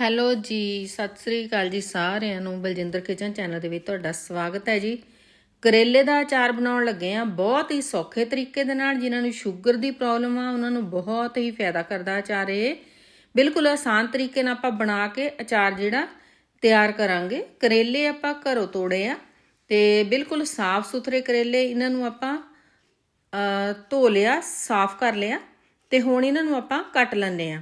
Hello ਜੀ, ਸਤਿ ਸ੍ਰੀ ਅਕਾਲ ਜੀ ਸਾਰਿਆਂ ਨੂੰ। ਬਲਜਿੰਦਰ ਕਿਚਨ ਚੈਨਲ ਦੇ ਵਿੱਚ ਤੁਹਾਡਾ ਸਵਾਗਤ ਹੈ ਜੀ। ਕਰੇਲੇ ਦਾ ਅਚਾਰ ਬਣਾਉਣ ਲੱਗੇ ਆ ਬਹੁਤ ਹੀ ਸੌਖੇ ਤਰੀਕੇ ਦੇ ਨਾਲ ਜਿਨ੍ਹਾਂ ਨੂੰ ਸ਼ੂਗਰ ਦੀ ਪ੍ਰੋਬਲਮ ਆ, ਉਹਨਾਂ ਨੂੰ ਬਹੁਤ ਹੀ ਫਾਇਦਾ ਕਰਦਾ ਅਚਾਰ ਇਹ। ਬਿਲਕੁਲ ਆਸਾਨ ਤਰੀਕੇ ਨਾਲ ਆਪਾਂ ਬਣਾ ਕੇ ਅਚਾਰ ਜਿਹੜਾ ਤਿਆਰ ਕਰਾਂਗੇ। ਕਰੇਲੇ ਆਪਾਂ ਘਰੋਂ ਤੋੜੇ ਆ ਤੇ ਬਿਲਕੁਲ ਸਾਫ਼ ਸੁਥਰੇ ਕਰੇਲੇ ਇਹਨਾਂ ਨੂੰ ਆਪਾਂ ਧੋ ਲਿਆ, ਸਾਫ਼ ਕਰ ਲਿਆ ਤੇ ਹੁਣ ਇਹਨਾਂ ਨੂੰ ਆਪਾਂ ਕੱਟ ਲੈਂਦੇ ਆ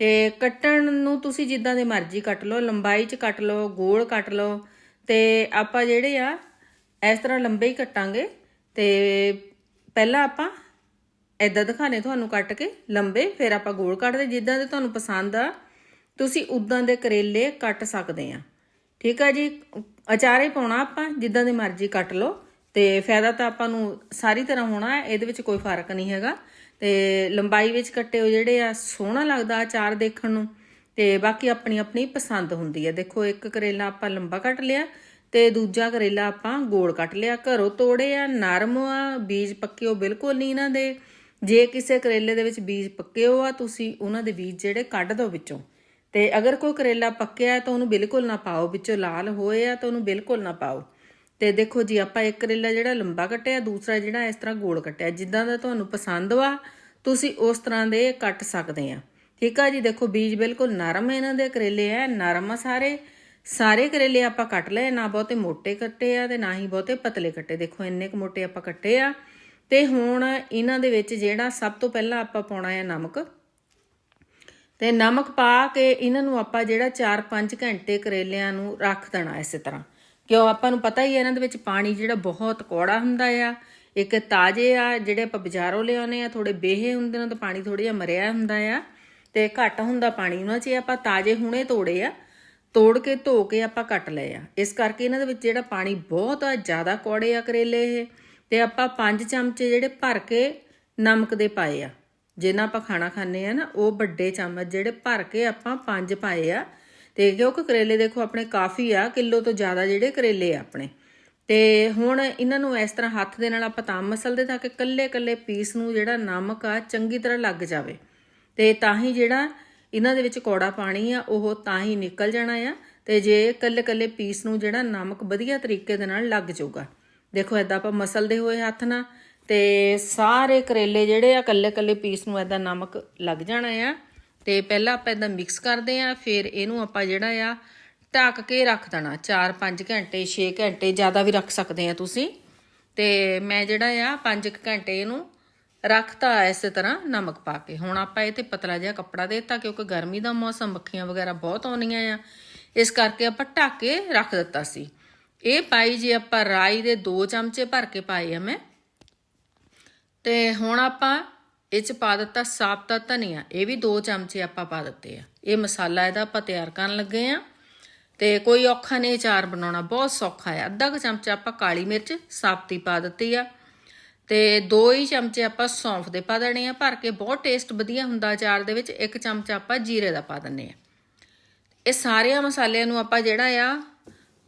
ਤੇ ਕੱਟਣ ਨੂੰ ਤੁਸੀਂ ਜਿੱਦਾਂ ਦੇ ਮਰਜ਼ੀ ਕੱਟ ਲਓ, ਲੰਬਾਈ 'ਚ ਕੱਟ ਲਓ, ਗੋਲ ਕੱਟ ਲਓ ਤੇ ਆਪਾਂ ਜਿਹੜੇ ਆ, ਇਸ ਤਰ੍ਹਾਂ ਲੰਬੇ ਹੀ ਕੱਟਾਂਗੇ ਤੇ ਪਹਿਲਾਂ ਆਪਾਂ ਐਦਾਂ ਦਿਖਾਣੇ ਤੁਹਾਨੂੰ ਕੱਟ ਕੇ ਲੰਬੇ, ਫਿਰ ਆਪਾਂ ਗੋਲ ਕੱਟਦੇ, ਜਿੱਦਾਂ ਦੇ ਤੁਹਾਨੂੰ ਪਸੰਦ ਆ, ਤੁਸੀਂ ਉਦਾਂ ਦੇ ਕਰੇਲੇ ਕੱਟ ਸਕਦੇ ਆ। ਠੀਕ ਆ ਜੀ? ਅਚਾਰੇ ਪਾਉਣਾ ਆਪਾਂ, ਜਿੱਦਾਂ ਦੇ ਮਰਜ਼ੀ ਕੱਟ ਲਓ ਤੇ ਫਾਇਦਾ ਤਾਂ ਆਪਾਂ ਨੂੰ ਸਾਰੀ ਤਰ੍ਹਾਂ ਹੋਣਾ, ਇਹਦੇ ਵਿੱਚ ਕੋਈ ਫ਼ਰਕ ਨਹੀਂ ਹੈਗਾ। ਤੇ ਲੰਬਾਈ ਵਿੱਚ ਕੱਟੇ ਹੋ ਜਿਹੜੇ ਆ, ਸੋਹਣਾ ਲੱਗਦਾ ਆਚਾਰ ਦੇਖਣ ਨੂੰ। ਤੇ ਬਾਕੀ ਆਪਣੀ ਆਪਣੀ ਪਸੰਦ ਹੁੰਦੀ ਹੈ ਦੇਖੋ, ਇੱਕ ਕਰੇਲਾ ਆਪਾਂ ਲੰਬਾ ਕੱਟ ਲਿਆ ਤੇ ਦੂਜਾ ਕਰੇਲਾ ਆਪਾਂ ਗੋਲ ਕੱਟ ਲਿਆ। ਘਰੋਂ ਤੋੜੇ ਆ, ਨਰਮ ਆ, ਬੀਜ ਪੱਕੇ ਉਹ ਬਿਲਕੁਲ ਨਹੀਂ ਇਹਨਾਂ ਦੇ। ਜੇ ਕਿਸੇ ਕਰੇਲੇ ਦੇ ਵਿੱਚ ਬੀਜ ਪੱਕੇ ਹੋ ਆ, ਤੁਸੀਂ ਉਹਨਾਂ ਦੇ ਬੀਜ ਜਿਹੜੇ ਕੱਢ ਦਿਓ ਵਿੱਚੋਂ। ਤੇ ਅਗਰ ਕੋਈ ਕਰੇਲਾ ਪੱਕਿਆ ਤਾਂ ਉਹਨੂੰ ਬਿਲਕੁਲ ਨਾ ਪਾਓ। ਵਿੱਚੋਂ ਲਾਲ ਹੋਏ ਆ ਤਾਂ ਉਹਨੂੰ ਬਿਲਕੁਲ ਨਾ ਪਾਓ। ਤੇ ਦੇਖੋ ਜੀ, ਆਪਾਂ ਇੱਕ ਕਰੇਲਾ ਜਿਹੜਾ ਲੰਬਾ ਕੱਟਿਆ, ਦੂਸਰਾ ਜਿਹੜਾ ਇਸ ਤਰ੍ਹਾਂ ਗੋਲ ਕੱਟਿਆ। ਜਿੱਦਾਂ ਦਾ ਤੁਹਾਨੂੰ ਪਸੰਦ ਵਾ, ਤੁਸੀਂ ਉਸ ਤਰ੍ਹਾਂ ਦੇ ਕੱਟ ਸਕਦੇ ਆ। ਠੀਕ ਆ ਜੀ, ਦੇਖੋ ਬੀਜ ਬਿਲਕੁਲ ਨਰਮ ਇਹਨਾਂ ਦੇ, ਕਰੇਲੇ ਆ ਨਰਮ ਆ ਸਾਰੇ। ਸਾਰੇ ਕਰੇਲੇ ਆਪਾਂ ਕੱਟ ਲਏ, ਨਾ ਬਹੁਤੇ ਮੋਟੇ ਕੱਟੇ ਆ ਤੇ ਨਾ ਹੀ ਬਹੁਤੇ ਪਤਲੇ ਕੱਟੇ। ਦੇਖੋ, ਇੰਨੇ ਕੁ ਮੋਟੇ ਆਪਾਂ ਕੱਟੇ ਆ। ਤੇ ਹੁਣ ਇਹਨਾਂ ਦੇ ਵਿੱਚ ਜਿਹੜਾ ਸਭ ਤੋਂ ਪਹਿਲਾਂ ਆਪਾਂ ਪਾਉਣਾ ਹੈ ਨਮਕ। ਤੇ ਨਮਕ ਪਾ ਕੇ ਇਹਨਾਂ ਨੂੰ ਆਪਾਂ ਜਿਹੜਾ 4-5 ਘੰਟੇ ਕਰੇਲਿਆਂ ਨੂੰ ਰੱਖ ਦੇਣਾ ਇਸੇ ਤਰ੍ਹਾਂ। ਕਿਉਂ ਆਪਾਂ ਨੂੰ ਪਤਾ ਹੀ ਹੈ ਇਹਨਾਂ ਦੇ ਵਿੱਚ ਪਾਣੀ ਜਿਹੜਾ ਬਹੁਤ ਕੌੜਾ ਹੁੰਦਾ ਆ। ਇੱਕ ਤਾਜ਼ੇ ਆ, ਜਿਹੜੇ ਆਪਾਂ ਬਾਜ਼ਾਰੋਂ ਲਿਆਉਨੇ ਆ ਥੋੜੇ ਬੇਹੇ ਹੁੰਦੇ ਨੇ ਤਾਂ ਪਾਣੀ ਥੋੜਾ ਜਿਹਾ ਮਰਿਆ ਹੁੰਦਾ ਆ। ਤੇ ਘੱਟ ਹੁੰਦਾ ਪਾਣੀ ਉਹਨਾਂ 'ਚ ਆਪਾਂ ਤਾਜ਼ੇ ਹੁਣੇ ਤੋੜੇ ਆ। ਤੋੜ ਕੇ ਧੋ ਕੇ ਆਪਾਂ ਕੱਟ ਲਏ ਆ। ਇਸ ਕਰਕੇ ਇਹਨਾਂ ਦੇ ਵਿੱਚ ਜਿਹੜਾ ਪਾਣੀ ਬਹੁਤ ਆ, ਜ਼ਿਆਦਾ ਕੌੜੇ ਆ ਕਰੇਲੇ ਇਹ। ਤੇ ਆਪਾਂ 5 ਚਮਚੇ ਜਿਹੜੇ ਭਰ ਕੇ ਨਮਕ ਦੇ ਪਾਏ ਆ। ਜਿੰਨਾ ਆਪਾਂ ਖਾਣਾ ਖਾਂਦੇ ਆ ਨਾ, ਉਹ ਵੱਡੇ ਚਮਚ ਜਿਹੜੇ ਭਰ ਕੇ ਆਪਾਂ ਪੰਜ ਪਾਏ ਆ। ਤੇ ਕਿਉਂਕਿ ਕਰੇਲੇ ਦੇਖੋ ਆਪਣੇ ਕਾਫੀ ਆ, ਕਿਲੋ ਤੋਂ ਜ਼ਿਆਦਾ ਜਿਹੜੇ ਕਰੇਲੇ ਆ ਆਪਣੇ। ਤੇ ਹੁਣ ਇਹਨਾਂ ਨੂੰ ਇਸ ਤਰ੍ਹਾਂ ਹੱਥ ਦੇ ਨਾਲ ਆਪਾਂ ਤਾਂ ਮਸਲਦੇ ਤਾਂ ਕਿ ਕੱਲੇ ਕੱਲੇ ਪੀਸ ਨੂੰ ਜਿਹੜਾ ਨਮਕ ਆ, ਚੰਗੀ ਤਰ੍ਹਾਂ ਲੱਗ ਜਾਵੇ। ਤੇ ਤਾਂ ਹੀ ਜਿਹੜਾ ਇਹਨਾਂ ਦੇ ਵਿੱਚ ਕੌੜਾ ਪਾਣੀ ਆ, ਉਹ ਤਾਂ ਹੀ ਨਿਕਲ ਜਾਣਾ ਆ। ਤੇ ਜੇ ਕੱਲੇ ਕੱਲੇ ਪੀਸ ਨੂੰ ਜਿਹੜਾ ਨਮਕ ਵਧੀਆ ਤਰੀਕੇ ਦੇ ਨਾਲ ਲੱਗ ਜਾਊਗਾ। ਦੇਖੋ ਐਦਾਂ ਆਪਾਂ ਮਸਲਦੇ ਹੋਏ ਹੱਥ ਨਾਲ ਤੇ ਸਾਰੇ ਕਰੇਲੇ ਜਿਹੜੇ ਆ ਕੱਲੇ ਕੱਲੇ ਪੀਸ ਨੂੰ ਐਦਾਂ ਨਮਕ ਲੱਗ ਜਾਣਾ ਆ। ਤੇ ਪਹਿਲਾਂ ਆਪਾਂ ਐਦਾਂ ਮਿਕਸ ਕਰਦੇ ਆ ਫਿਰ ਇਹਨੂੰ ਆਪਾਂ ਜਿਹੜਾ ਆ ਢੱਕ ਕੇ ਰੱਖ ਦੇਣਾ। 4-5 ਘੰਟੇ 6 ਘੰਟੇ ਜ਼ਿਆਦਾ ਵੀ ਰੱਖ ਸਕਦੇ ਆ ਤੁਸੀਂ। ਤੇ ਮੈਂ ਜਿਹੜਾ ਆ 5 ਘੰਟੇ ਇਹਨੂੰ ਰੱਖਤਾ ਇਸੇ ਤਰ੍ਹਾਂ ਨਮਕ ਪਾ ਕੇ। ਹੁਣ ਆਪਾਂ ਇਹ ਤੇ ਪਤਲਾ ਜਿਹਾ ਕੱਪੜਾ ਦੇਤਾ, ਕਿਉਂਕਿ ਗਰਮੀ ਦਾ ਮੌਸਮ, ਮੱਖੀਆਂ ਵਗੈਰਾ ਬਹੁਤ ਆਉਂਦੀਆਂ ਆ। ਇਸ ਕਰਕੇ ਆਪਾਂ ਢੱਕ ਕੇ ਰੱਖ ਦਿੱਤਾ ਸੀ। ਇਹ ਪਾਈ ਜੇ ਆਪਾਂ ਰਾਈ ਦੇ 2 ਚਮਚੇ ਭਰ ਕੇ ਪਾਏ ਆ ਮੈਂ। ਤੇ ਹੁਣ ਆਪਾਂ ਇਹ ਚ ਪਾ ਦਿੱਤਾ ਸਾਬਤਾ ਧਨੀਆ। ਇਹ ਵੀ 2 ਚਮਚੇ ਆਪਾਂ ਪਾ ਦਿੱਤੇ ਆ। ਇਹ ਮਸਾਲਾ ਇਹਦਾ ਆਪਾਂ ਤਿਆਰ ਕਰਨ ਲੱਗੇ ਆ। ਤੇ ਕੋਈ ਔਖਾ ਨਹੀਂ ਅਚਾਰ ਬਣਾਉਣਾ, ਬਹੁਤ ਸੌਖਾ ਹੈ ਅੱਧਾ ਕੁ ਚਮਚਾ ਆਪਾਂ ਕਾਲੀ ਮਿਰਚ ਸਾਬਤੀ ਪਾ ਦਿੱਤੀ ਆ। ਤੇ 2 ਹੀ ਚਮਚੇ ਆਪਾਂ ਸੌਂਫ ਦੇ ਪਾ ਦੇਣੇ ਆ। ਭਰ ਕੇ ਬਹੁਤ ਟੇਸਟ ਵਧੀਆ ਹੁੰਦਾ ਅਚਾਰ ਦੇ ਵਿੱਚ। ਇੱਕ ਚਮਚਾ ਆਪਾਂ ਜੀਰੇ ਦਾ ਪਾ ਦਿੰਨੇ ਆ। ਇਹ ਸਾਰਿਆਂ ਮਸਾਲਿਆਂ ਨੂੰ ਆਪਾਂ ਜਿਹੜਾ ਆ,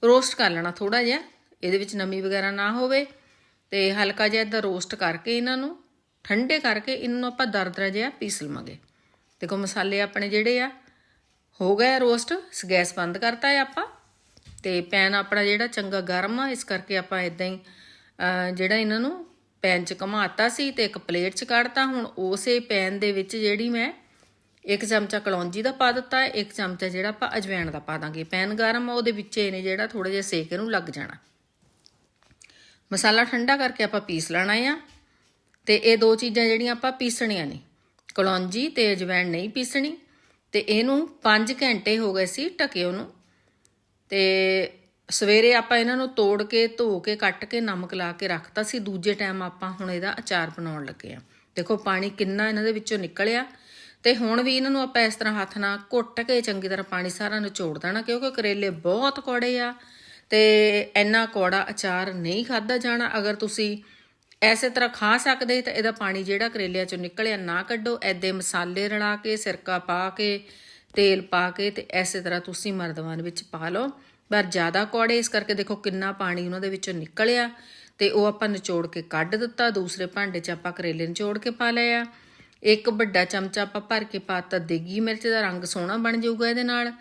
ਰੋਸਟ ਕਰ ਲੈਣਾ ਥੋੜਾ ਜਿਹਾ। ਇਹਦੇ ਵਿੱਚ ਨਮੀ ਵਗੈਰਾ ਨਾ ਹੋਵੇ। ਤੇ ਹਲਕਾ ਜਿਹਾ ਇਦਾਂ ਰੋਸਟ ਕਰਕੇ ਇਹਨਾਂ ਨੂੰ ਠੰਡੇ ਕਰਕੇ ਇਹਨਾਂ ਨੂੰ ਆਪਾਂ ਦਰਦਰਾ ਜਿਹਾ ਪੀਸ ਲਵਾਂਗੇ। ਦੇਖੋ ਮਸਾਲੇ ਆਪਣੇ ਜਿਹੜੇ ਆ, ਹੋ ਗਿਆ ਰੋਸਟ, ਗੈਸ ਬੰਦ ਕਰਤਾ ਹੈ ਆਪਾਂ। ਤੇ ਪੈਨ ਆਪਣਾ ਜਿਹੜਾ ਚੰਗਾ ਗਰਮ ਆ, ਇਸ ਕਰਕੇ ਆਪਾਂ ਇਦਾਂ ਹੀ ਜਿਹੜਾ ਇਹਨਾਂ ਨੂੰ ਪੈਨ 'ਚ ਘਮਾਤਾ ਸੀ ਤੇ ਇੱਕ ਪਲੇਟ 'ਚ ਕੱਢਤਾ। ਹੁਣ ਉਸੇ ਪੈਨ ਦੇ ਵਿੱਚ ਜਿਹੜੀ ਮੈਂ ਇੱਕ ਚਮਚਾ ਕਲੌਂਜੀ ਦਾ ਪਾ ਦਿੱਤਾ, ਇੱਕ ਚਮਚਾ ਜਿਹੜਾ ਆਪਾਂ ਅਜਵਾਇਣ ਦਾ ਪਾ ਦਾਂਗੇ। ਪੈਨ ਗਰਮ ਆ, ਉਹਦੇ ਵਿੱਚ ਇਹਨੇ ਜਿਹੜਾ ਥੋੜਾ ਜਿਹਾ ਸੇਕ ਇਹਨੂੰ ਲੱਗ ਜਾਣਾ। ਮਸਾਲਾ ਠੰਡਾ ਕਰਕੇ ਆਪਾਂ ਪੀਸ ਲੈਣਾ ਆ। ਤੇ ਇਹ ਦੋ ਚੀਜ਼ਾਂ ਜਿਹੜੀਆਂ ਆਪਾਂ ਪੀਸਣੀਆਂ ਨੇ। ਕਲੌਂਜੀ ਤੇ ਅਜਵਾਇਣ ਨਹੀਂ ਪੀਸਣੀ। ਤੇ ਇਹਨੂੰ 5 ਘੰਟੇ ਹੋ ਗਏ ਸੀ ਢਕੇ ਉਹਨੂੰ। ਤੇ ਸਵੇਰੇ ਆਪਾਂ ਇਹਨਾਂ ਨੂੰ ਤੋੜ ਕੇ, ਧੋ ਕੇ, ਕੱਟ ਕੇ, ਨਮਕ ਲਾ ਕੇ ਰੱਖਤਾ ਸੀ। ਦੂਜੇ ਟਾਈਮ ਆਪਾਂ ਹੁਣ ਇਹਦਾ ਅਚਾਰ ਬਣਾਉਣ ਲੱਗੇ ਆ ਦੇਖੋ ਪਾਣੀ ਕਿੰਨਾ ਇਹਨਾਂ ਦੇ ਵਿੱਚੋਂ ਨਿਕਲਿਆ। ਤੇ ਹੁਣ ਵੀ ਇਹਨਾਂ ਨੂੰ ਆਪਾਂ ਇਸ ਤਰ੍ਹਾਂ ਹੱਥ ਨਾਲ ਘੁੱਟ ਕੇ ਚੰਗੀ ਤਰ੍ਹਾਂ ਪਾਣੀ ਸਾਰਾ ਨਿਚੋੜ ਦੇਣਾ, ਕਿਉਂਕਿ ਕਰੇਲੇ ਬਹੁਤ ਕੌੜੇ ਆ। ਤੇ ਇੰਨਾ ਕੌੜਾ ਅਚਾਰ ਨਹੀਂ ਖਾਦਾ ਜਾਣਾ। ਅਗਰ ਤੁਸੀਂ ਐਸੇ ਤਰ੍ਹਾਂ ਖਾ ਸਕਦੇ ਤਾਂ ਇਹਦਾ ਪਾਣੀ ਜਿਹੜਾ ਕਰੇਲਿਆਂ ਚੋਂ ਨਿਕਲਿਆ ਨਾ ਕੱਢੋ। ਐਦੇ ਮਸਾਲੇ ਰਲਾ ਕੇ, ਸਿਰਕਾ ਪਾ ਕੇ, ਤੇਲ ਪਾ ਕੇ ਤੇ ਐਸੇ ਤਰ੍ਹਾਂ ਤੁਸੀਂ ਮਰਦਵਾਨ ਵਿੱਚ ਪਾ ਲਓ। ਪਰ ਜ਼ਿਆਦਾ ਕੌੜੇ, ਇਸ ਕਰਕੇ ਦੇਖੋ ਕਿੰਨਾ ਪਾਣੀ ਉਹਨਾਂ ਦੇ ਵਿੱਚੋਂ ਨਿਕਲਿਆ ਤੇ ਉਹ ਆਪਾਂ ਨਿਚੋੜ ਕੇ ਕੱਢ ਦਿੱਤਾ। ਦੂਸਰੇ ਭਾਂਡੇ 'ਚ ਆਪਾਂ ਕਰੇਲੇ ਨਿਚੋੜ ਕੇ ਪਾ ਲਏ ਆ। ਇੱਕ ਵੱਡਾ ਚਮਚਾ ਆਪਾਂ ਭਰ ਕੇ ਪਾਤਾ ਦੇਗੀ ਮਿਰਚ ਦਾ, ਰੰਗ ਸੋਹਣਾ ਬਣ ਜਾਊਗਾ ਇਹਦੇ ਨਾਲ।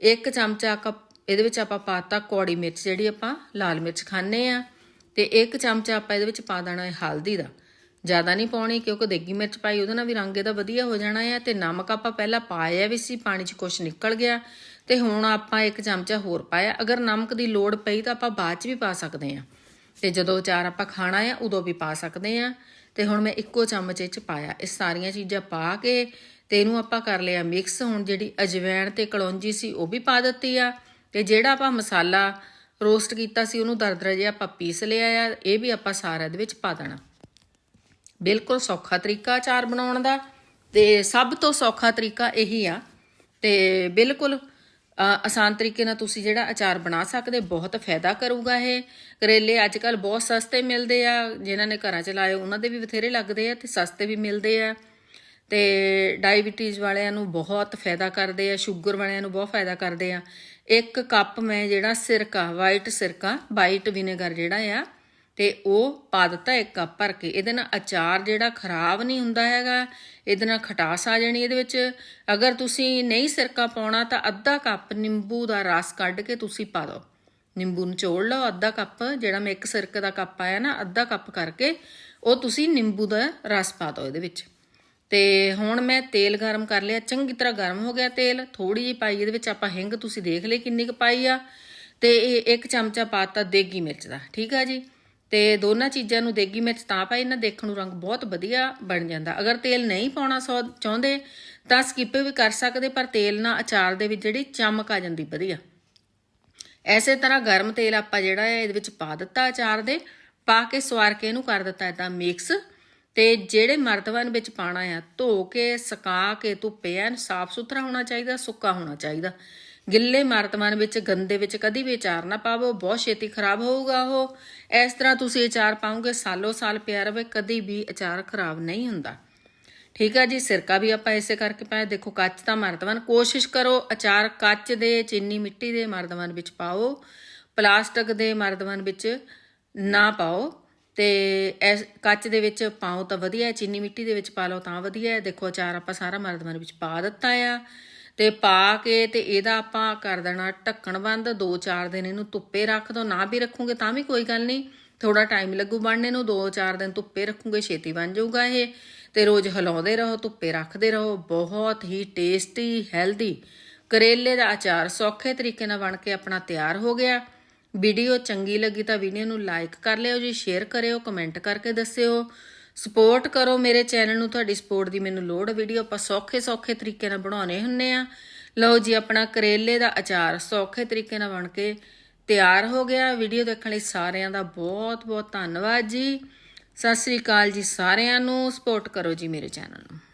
ਇੱਕ ਚਮਚਾ ਕੱਪ, ਇਹਦੇ ਵਿੱਚ ਆਪਾਂ ਪਾਤਾ ਕੌੜੀ ਮਿਰਚ ਜਿਹੜੀ ਆਪਾਂ ਲਾਲ ਮਿਰਚ ਖਾਂਦੇ ਆ। ਤੇ ਇੱਕ ਚਮਚਾ ਆਪਾਂ ਇਹਦੇ ਵਿੱਚ ਪਾ ਦੇਣਾ ਹੈ ਹਲਦੀ ਦਾ। ਜ਼ਿਆਦਾ ਨਹੀਂ ਪਾਉਣੀ ਕਿਉਂਕਿ ਦੇਗੀ ਮਿਰਚ ਪਾਈ, ਉਹਦੇ ਨਾਲ ਵੀ ਰੰਗ ਇਹਦਾ ਵਧੀਆ ਹੋ ਜਾਣਾ ਹੈ ਤੇ ਨਮਕ ਆਪਾਂ ਪਹਿਲਾਂ ਪਾਇਆ ਵੀ ਸੀ, ਪਾਣੀ 'ਚ ਕੁਝ ਨਿਕਲ ਗਿਆ ਤੇ ਹੁਣ ਆਪਾਂ ਇੱਕ ਚਮਚਾ ਹੋਰ ਪਾਇਆ। ਅਗਰ ਨਮਕ ਦੀ ਲੋੜ ਪਈ ਤਾਂ ਆਪਾਂ ਬਾਅਦ 'ਚ ਵੀ ਪਾ ਸਕਦੇ ਹਾਂ। ਤੇ ਜਦੋਂ ਅਚਾਰ ਆਪਾਂ ਖਾਣਾ ਆ ਉਦੋਂ ਵੀ ਪਾ ਸਕਦੇ ਹਾਂ। ਤੇ ਹੁਣ ਮੈਂ ਇੱਕੋ ਚਮਚ 'ਚ ਪਾਇਆ। ਇਹ ਸਾਰੀਆਂ ਚੀਜ਼ਾਂ ਪਾ ਕੇ ਤੇ ਇਹਨੂੰ ਆਪਾਂ ਕਰ ਲਿਆ ਮਿਕਸ। ਹੁਣ ਜਿਹੜੀ ਅਜਵੈਣ ਤੇ ਕਲੌਂਜੀ ਸੀ, ਉਹ ਵੀ ਪਾ ਦਿੱਤੀ ਆ। ਤੇ ਜਿਹੜਾ ਆਪਾਂ ਮਸਾਲਾ ਰੋਸਟ ਕੀਤਾ ਸੀ, ਉਹਨੂੰ ਦਰਦਰਾ ਜਿਹਾ ਆਪਾਂ ਪੀਸ ਲਿਆ ਆ, ਇਹ ਵੀ ਆਪਾਂ ਸਾਰਾ ਇਹਦੇ ਵਿੱਚ ਪਾ ਦੇਣਾ। ਬਿਲਕੁਲ ਸੌਖਾ ਤਰੀਕਾ ਅਚਾਰ ਬਣਾਉਣ ਦਾ, ਤੇ ਸਭ ਤੋਂ ਸੌਖਾ ਤਰੀਕਾ ਇਹੀ ਆ। ਤੇ ਬਿਲਕੁਲ ਆਸਾਨ ਤਰੀਕੇ ਨਾਲ ਤੁਸੀਂ ਜਿਹੜਾ ਅਚਾਰ ਬਣਾ ਸਕਦੇ, ਬਹੁਤ ਫਾਇਦਾ ਕਰੂਗਾ ਇਹ। ਕਰੇਲੇ ਅੱਜ ਕੱਲ ਬਹੁਤ ਸਸਤੇ ਮਿਲਦੇ ਆ, ਜਿਨ੍ਹਾਂ ਨੇ ਘਰਾਂ ਚ ਲਾਏ, ਉਹਨਾਂ ਦੇ ਵੀ ਬਥੇਰੇ ਲੱਗਦੇ ਆ, ਤੇ ਸਸਤੇ ਵੀ ਮਿਲਦੇ ਆ। ਤੇ ਡਾਇਬੀਟੀਜ਼ ਵਾਲਿਆਂ ਨੂੰ ਬਹੁਤ ਫਾਇਦਾ ਕਰਦੇ ਆ, ਸ਼ੂਗਰ ਵਾਲਿਆਂ ਨੂੰ ਬਹੁਤ ਫਾਇਦਾ ਕਰਦੇ ਆ। ਇੱਕ ਕੱਪ ਮੈਂ ਜਿਹੜਾ ਸਿਰਕਾ ਵਾਈਟ ਸਿਰਕਾ ਵਾਈਟ ਵਿਨੇਗਰ ਜਿਹੜਾ ਆ, ਤੇ ਉਹ ਪਾ ਦਿੱਤਾ ਇੱਕ ਕੱਪ ਭਰ ਕੇ। ਇਹਦੇ ਨਾਲ ਅਚਾਰ ਜਿਹੜਾ ਖਰਾਬ ਨਹੀਂ ਹੁੰਦਾ ਹੈਗਾ, ਇਹਦੇ ਨਾਲ ਖਟਾਸ ਆ ਜਾਣੀ ਇਹਦੇ ਵਿੱਚ। ਅਗਰ ਤੁਸੀਂ ਨਹੀਂ ਸਿਰਕਾ ਪਾਉਣਾ ਤਾਂ ਅੱਧਾ ਕੱਪ ਨਿੰਬੂ ਦਾ ਰਸ ਕੱਢ ਕੇ ਤੁਸੀਂ ਪਾ ਦਿਓ। ਨਿੰਬੂ ਨਿਚੋੜ ਲਓ, ਅੱਧਾ ਕੱਪ, ਜਿਹੜਾ ਮੈਂ ਇੱਕ ਸਿਰਕੇ ਦਾ ਕੱਪ ਆਇਆ ਨਾ, ਅੱਧਾ ਕੱਪ ਕਰਕੇ, ਉਹ ਤੁਸੀਂ ਨਿੰਬੂ ਦਾ ਰਸ ਪਾ ਦਿਓ ਇਹਦੇ ਵਿੱਚ। ਤੇ ਹੁਣ ਮੈਂ ਤੇਲ ਗਰਮ ਕਰ ਲਿਆ, ਚੰਗੀ ਤਰ੍ਹਾਂ ਗਰਮ ਹੋ ਗਿਆ ਤੇਲ। ਥੋੜੀ ਜਿਹੀ ਪਾਈ, ਇਹਦੇ ਵਿੱਚ ਆਪਾਂ ਹਿੰਗ ਤੁਸੀਂ ਦੇਖ ਲਈ ਕਿੰਨੀ ਕੁ ਪਾਈ ਆ। ਤੇ ਇਹ ਇੱਕ ਚਮਚਾ ਪਾਤਾ ਦੇਗੀ ਮਿਰਚ ਦਾ, ਠੀਕ ਆ ਜੀ? ਤੇ ਦੋਨਾਂ ਚੀਜ਼ਾਂ ਨੂੰ ਦੇਗੀ ਮਿਰਚ ਤਾਂ ਪਾਈ ਨਾ ਦੇਖਣ ਨੂੰ ਰੰਗ ਬਹੁਤ ਵਧੀਆ ਬਣ ਜਾਂਦਾ। ਅਗਰ ਤੇਲ ਨਹੀਂ ਪਾਉਣਾ ਸੌ, ਚਾਹੁੰਦੇ ਤਾਂ ਸਕਿਪ ਵੀ ਕਰ ਸਕਦੇ, ਪਰ ਤੇਲ ਨਾਲ ਅਚਾਰ ਦੇ ਵਿੱਚ ਜਿਹੜੀ ਚਮਕ ਆ ਜਾਂਦੀ ਵਧੀਆ। ਐਸੇ ਤਰ੍ਹਾਂ ਗਰਮ ਤੇਲ ਆਪਾਂ ਜਿਹੜਾ ਹੈ, ਇਹਦੇ ਵਿੱਚ ਪਾ ਦਿੱਤਾ ਅਚਾਰ ਦੇ, ਪਾ ਕੇ ਸਵਾਰ ਕੇ ਇਹਨੂੰ ਕਰ ਦਿੱਤਾ ਇਦਾਂ ਮਿਕਸ ਤੇ ਜਿਹੜੇ ਮਰਤਬਾਨ ਵਿੱਚ ਪਾਣਾ ਆ, ਧੋ ਕੇ, ਸੁਕਾ ਕੇ, ਧੁੱਪੇ, ਐਨ ਸਾਫ਼ ਸੁਥਰਾ ਹੋਣਾ ਚਾਹੀਦਾ, ਸੁੱਕਾ ਹੋਣਾ ਚਾਹੀਦਾ। ਗਿੱਲੇ ਮਰਤਬਾਨ ਵਿੱਚ, ਗੰਦੇ ਵਿੱਚ ਕਦੀ ਵੀ ਅਚਾਰ ਨਾ ਪਾਵੋ, ਬਹੁਤ ਛੇਤੀ ਖਰਾਬ ਹੋਊਗਾ ਉਹ। ਇਸ ਤਰ੍ਹਾਂ ਤੁਸੀਂ ਅਚਾਰ ਪਾਉਂਗੇ ਸਾਲੋ ਸਾਲ ਪਿਆ ਰਵੇ, ਕਦੀ ਵੀ ਅਚਾਰ ਖਰਾਬ ਨਹੀਂ ਹੁੰਦਾ। ਠੀਕ ਆ ਜੀ, ਸਿਰਕਾ ਵੀ ਆਪਾਂ ਇਸੇ ਕਰਕੇ ਪਾਇਆ, ਦੇਖੋ ਕੱਚ ਦਾ ਮਰਦਵਾਨ ਕੋਸ਼ਿਸ਼ ਕਰੋ ਅਚਾਰ ਕੱਚ ਦੇ, ਚੀਨੀ ਮਿੱਟੀ ਦੇ ਮਰਦਵਾਨ ਵਿੱਚ ਪਾਓ, ਪਲਾਸਟਿਕ ਦੇ ਮਰਦਵਾਨ ਵਿੱਚ ਨਾ ਪਾਓ। ਤੇ ਇਸ ਕੱਚ ਦੇ ਵਿੱਚ ਪਾਓ ਤਾਂ ਵਧੀਆ ਚੀਨੀ ਮਿੱਟੀ ਦੇ ਵਿੱਚ ਪਾ ਲਓ ਤਾਂ ਵਧੀਆ ਦੇਖੋ, ਅਚਾਰ ਆਪਾਂ ਸਾਰਾ ਮਰਦਵਾਨ ਵਿੱਚ ਪਾ ਦਿੱਤਾ ਆ। ਤੇ ਪਾ ਕੇ ਤੇ ਇਹਦਾ ਆਪਾਂ ਕਰ ਦੇਣਾ ਢੱਕਣ ਬੰਦ 2-4 ਦਿਨ ਇਹਨੂੰ ਧੁੱਪੇ ਰੱਖ ਦੋ। ਨਾ ਵੀ ਰੱਖੋਗੇ ਤਾਂ ਵੀ ਕੋਈ ਗੱਲ ਨਹੀਂ। ਥੋੜਾ ਟਾਈਮ ਲੱਗੂ ਬਣਨੇ ਨੂੰ 2-4 ਦਿਨ ਧੁੱਪੇ ਰੱਖੋਗੇ, ਛੇਤੀ ਬਣ ਜਾਊਗਾ ਇਹ। ਤੇ ਰੋਜ਼ ਹਿਲਾਉਂਦੇ ਰਹੋ, ਧੁੱਪੇ ਰੱਖਦੇ ਰਹੋ, ਬਹੁਤ ਹੀ ਟੇਸਟੀ ਹੈਲਦੀ ਕਰੇਲੇ ਦਾ ਅਚਾਰ ਸੌਖੇ ਤਰੀਕੇ ਨਾਲ ਬਣ ਕੇ ਆਪਣਾ ਤਿਆਰ ਹੋ ਗਿਆ। ਵੀਡੀਓ ਚੰਗੀ ਲੱਗੀ ਤਾਂ ਵੀਡੀਓ ਨੂੰ ਲਾਈਕ ਕਰ ਲਿਓ ਜੀ, ਸ਼ੇਅਰ ਕਰਿਓ, ਕਮੈਂਟ ਕਰਕੇ ਦੱਸਿਓ। ਸਪੋਰਟ ਕਰੋ ਮੇਰੇ ਚੈਨਲ ਨੂੰ, ਤੁਹਾਡੀ ਸਪੋਰਟ ਦੀ ਮੈਨੂੰ ਲੋੜ ਵੀਡੀਓ ਆਪਾਂ ਸੌਖੇ ਸੌਖੇ ਤਰੀਕੇ ਨਾਲ ਬਣਾਉਣੇ ਹੁੰਨੇ ਆ। ਲਓ ਜੀ, ਆਪਣਾ ਕਰੇਲੇ ਦਾ ਅਚਾਰ ਸੌਖੇ ਤਰੀਕੇ ਨਾਲ ਬਣ ਕੇ ਤਿਆਰ ਹੋ ਗਿਆ। ਵੀਡੀਓ ਦੇਖਣ ਲਈ ਸਾਰਿਆਂ ਦਾ ਬਹੁਤ ਬਹੁਤ ਧੰਨਵਾਦ ਜੀ। ਸਤਿ ਸ੍ਰੀ ਅਕਾਲ ਜੀ ਸਾਰਿਆਂ ਨੂੰ। ਸਪੋਰਟ ਕਰੋ ਜੀ ਮੇਰੇ ਚੈਨਲ ਨੂੰ।